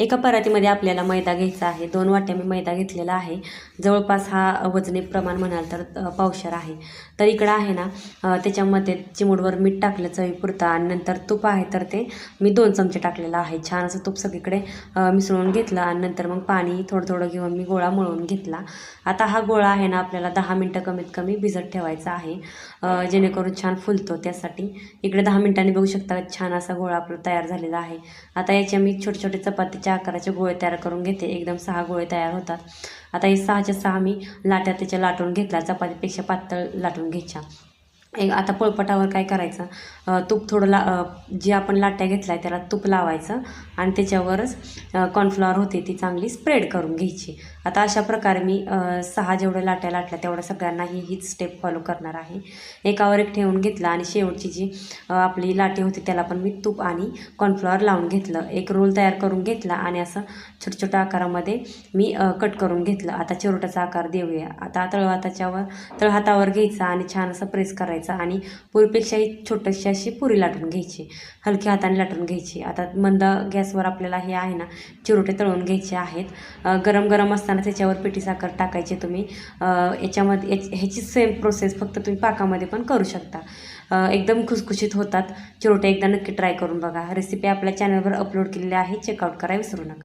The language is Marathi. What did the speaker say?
एका परातीमध्ये आपल्याला मैदा घ्यायचा आहे. दोन वाट्या मी मैदा घेतलेला आहे. जवळपास हा वजनी प्रमाण म्हणाल तर पावशर आहे. तर इकडं आहे ना त्याच्यामध्ये चिमूडवर मीठ टाकलं चवीपुरतं आणि नंतर तूप आहे तर ते मी दोन चमचे टाकलेलं आहे. छान असं तूप सगळीकडे मिसळून घेतलं आणि नंतर मग पाणी थोडं थोडं घेऊन मी गोळा मळून घेतला. आता हा गोळा आहे ना आपल्याला दहा मिनटं कमीत कमी भिजत ठेवायचा आहे. जेणेकरून छान फुलतो त्यासाठी. इकडे दहा मिनिटांनी बघू शकता छान असा गोळा आपला तयार झालेला आहे. आता याच्या मी छोटे छोटे चपातीच्या आकाराचे गोळे तयार करून घेते. एकदम सहा गोळे तयार होतात. आता हे सहाच्या सहा मी लाट्या त्याच्या लाटून घेतल्या. चपातीपेक्षा पातळ लाटून घ्यायच्या. एक आता पोळपटावर काय करायचं? तूप थोडं ला जे आपण लाट्या घेतल्या त्याला तूप लावायचं आणि त्याच्यावरच कॉर्नफ्लॉवर होते ती चांगली स्प्रेड करून घ्यायची. आता अशा प्रकारे मी सहा जेवढ्या लाट्या लाटल्या तेवढ्या सगळ्यांना ही हीच स्टेप फॉलो करणार आहे. एकावर एक ठेवून घेतला आणि शेवटची जी आपली लाटी होती त्याला पण मी तूप आणि कॉर्नफ्लॉवर लावून घेतलं. एक रोल तयार करून घेतला आणि असं छोट्या छोट्या आकारामध्ये मी कट करून घेतलं. आता चिरोटाचा आकार देऊया. आता तळहाताच्यावर तळहातावर घ्यायचा आणि छान असं प्रेस करायचं. आणि पुरीपेक्षाही छोटीशी अशी पुरी लाटून घ्यायची. हलक्या हाताने लाटून घ्यायची. आता मंद गॅसवर आपल्याला हे आहे ना चिरोटे तळून घ्यायचे आहेत. गरम गरम असताना त्याच्यावर पिठी साखर टाकायची तुम्ही. याच्यामध्ये याच- ह्याची सेम प्रोसेस फक्त तुम्ही पाकामध्ये पण करू शकता. एकदम खुसखुशीत होतात. चिरोटे एकदा नक्की ट्राय करून बघा. रेसिपी आपल्या चॅनलवर अपलोड केलेली आहे. चेकआउट करा विसरू नका.